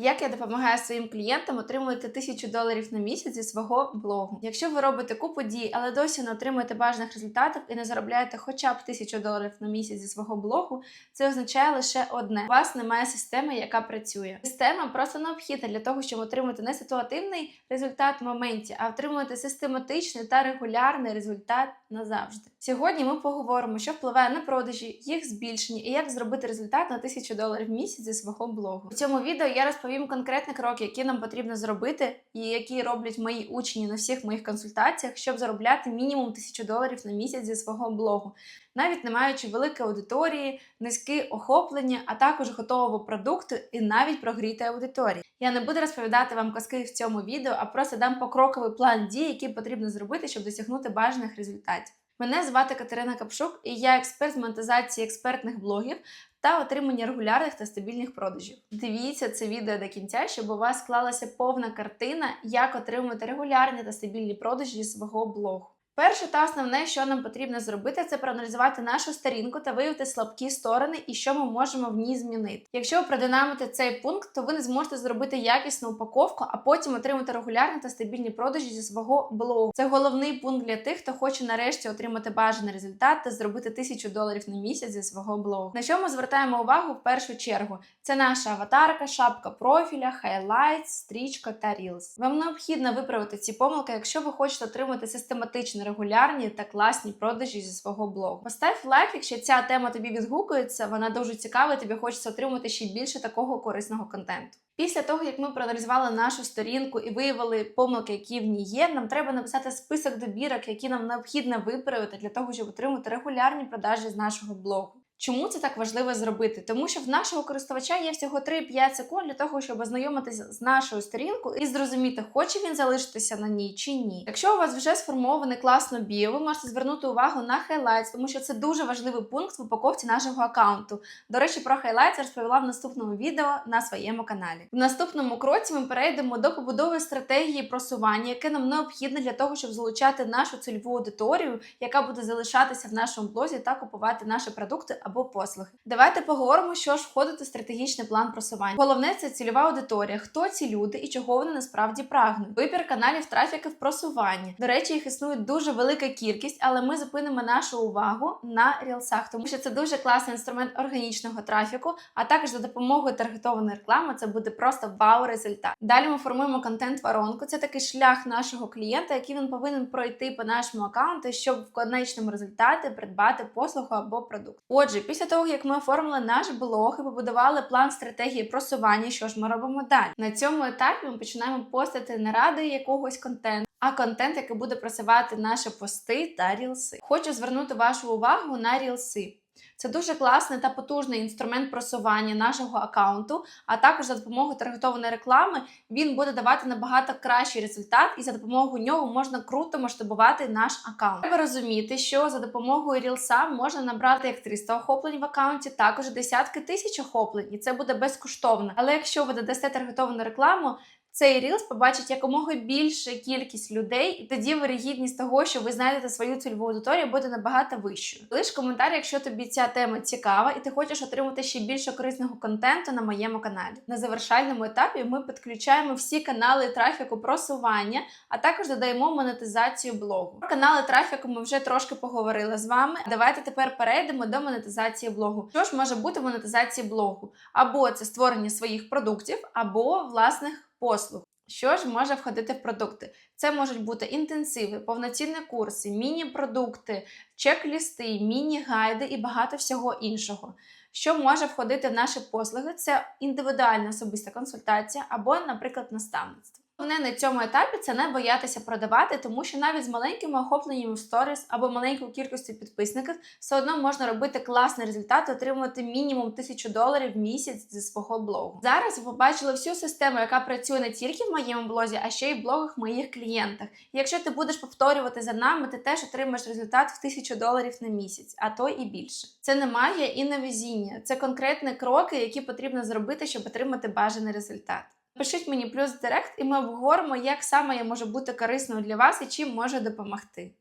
Як я допомагаю своїм клієнтам отримувати тисячу доларів на місяць зі свого блогу? Якщо ви робите купу дій, але досі не отримуєте бажаних результатів і не заробляєте хоча б тисячу доларів на місяць зі свого блогу, це означає лише одне: у вас немає системи, яка працює. Система просто необхідна для того, щоб отримати не ситуативний результат в моменті, а отримувати систематичний та регулярний результат назавжди. Сьогодні ми поговоримо, що впливає на продажі, їх збільшення і як зробити результат на тисячу доларів в місяць зі свого блогу. У цьому відео я розповім конкретні кроки, які нам потрібно зробити, і які роблять мої учні на всіх моїх консультаціях, щоб заробляти мінімум тисячу доларів на місяць зі свого блогу, навіть не маючи великої аудиторії, низьке охоплення, а також готового продукту і навіть прогрітої аудиторії. Я не буду розповідати вам казки в цьому відео, а просто дам покроковий план дій, які потрібно зробити, щоб досягнути бажаних результатів. Мене звати Катерина Капшук, і я експерт з монетизації експертних блогів та отримання регулярних та стабільних продажів. Дивіться це відео до кінця, щоб у вас склалася повна картина, як отримувати регулярні та стабільні продажі зі свого блогу. Перше та основне, що нам потрібно зробити, це проаналізувати нашу сторінку та виявити слабкі сторони і що ми можемо в ній змінити. Якщо ви продинамите цей пункт, то ви не зможете зробити якісну упаковку, а потім отримати регулярні та стабільні продажі зі свого блогу. Це головний пункт для тих, хто хоче нарешті отримати бажаний результат та зробити тисячу доларів на місяць зі свого блогу. На що ми звертаємо увагу в першу чергу? Це наша аватарка, шапка профіля, хайлайт, стрічка та рілс. Вам необхідно виправити ці помилки, якщо ви хочете отримати систематично регулярні та класні продажі зі свого блогу. Постав лайк, якщо ця тема тобі відгукується, вона дуже цікава, і тобі хочеться отримати ще більше такого корисного контенту. Після того, як ми проаналізували нашу сторінку і виявили помилки, які в ній є, нам треба написати список добірок, які нам необхідно виправити для того, щоб отримати регулярні продажі з нашого блогу. Чому це так важливо зробити? Тому що в нашого користувача є всього 3-5 секунд для того, щоб ознайомитися з нашою сторінкою і зрозуміти, хоче він залишитися на ній чи ні. Якщо у вас вже сформоване класно біо, ви можете звернути увагу на хайлайтс, тому що це дуже важливий пункт в упаковці нашого аккаунту. До речі, про хайлайтс розповіла в наступному відео на своєму каналі. В наступному кроці ми перейдемо до побудови стратегії просування, яке нам необхідне для того, щоб залучати нашу цільову аудиторію, яка буде залишатися в нашому блозі та купувати наші продукти або послуги. Давайте поговоримо, що ж входить у стратегічний план просування. Головне це цільова аудиторія, хто ці люди і чого вони насправді прагнуть. Вибір каналів трафіки в просуванні. До речі, їх існує дуже велика кількість, але ми зупинимо нашу увагу на рілсах, тому що це дуже класний інструмент органічного трафіку, а також за допомогою таргетованої реклами це буде просто вау результат. Далі ми формуємо контент-воронку. Це такий шлях нашого клієнта, який він повинен пройти по нашому аккаунту, щоб в конечному результаті придбати послугу або продукт. Отже, після того як ми оформили наш блог і побудували план стратегії просування, що ж ми робимо далі? На цьому етапі ми починаємо постити наради якогось контенту. А контент, який буде просувати наші пости та рілси. Хочу звернути вашу увагу на рілси. Це дуже класний та потужний інструмент просування нашого аккаунту, а також за допомогою таргетованої реклами він буде давати набагато кращий результат, і за допомогою нього можна круто масштабувати наш аккаунт. Треба розуміти, що за допомогою рілса можна набрати як 300 охоплень в аккаунті, також десятки тисяч охоплень, і це буде безкоштовно. Але якщо ви додасте таргетовану рекламу, цей рілс побачить якомога більша кількість людей, і тоді вирігідність того, що ви знайдете свою цільову аудиторію, буде набагато вищою. Лиш коментар, якщо тобі ця тема цікава, і ти хочеш отримати ще більше корисного контенту на моєму каналі. На завершальному етапі ми підключаємо всі канали трафіку просування, а також додаємо монетизацію блогу. Про канали трафіку ми вже трошки поговорили з вами. Давайте тепер перейдемо до монетизації блогу. Що ж може бути монетизації блогу? Або це створення своїх продуктів, або власних послуг. Що ж може входити в продукти? Це можуть бути інтенсиви, повноцінні курси, міні-продукти, чек-лісти, міні-гайди і багато всього іншого. Що може входити в наші послуги? Це індивідуальна особиста консультація або, наприклад, наставництво. Головне на цьому етапі це не боятися продавати, тому що навіть з маленькими охопленнями в сторіс або маленькою кількістю підписників все одно можна робити класний результат, отримувати мінімум 1000 доларів в місяць зі свого блогу. Зараз ви побачили всю систему, яка працює не тільки в моєму блозі, а ще й в блогах моїх клієнтах. І якщо ти будеш повторювати за нами, ти теж отримаєш результат в 1000 доларів на місяць, а то і більше. Це не магія і не везіння, це конкретні кроки, які потрібно зробити, щоб отримати бажаний результат. Пишіть мені плюс директ, і ми обговоримо, як саме я можу бути корисною для вас і чим може допомогти.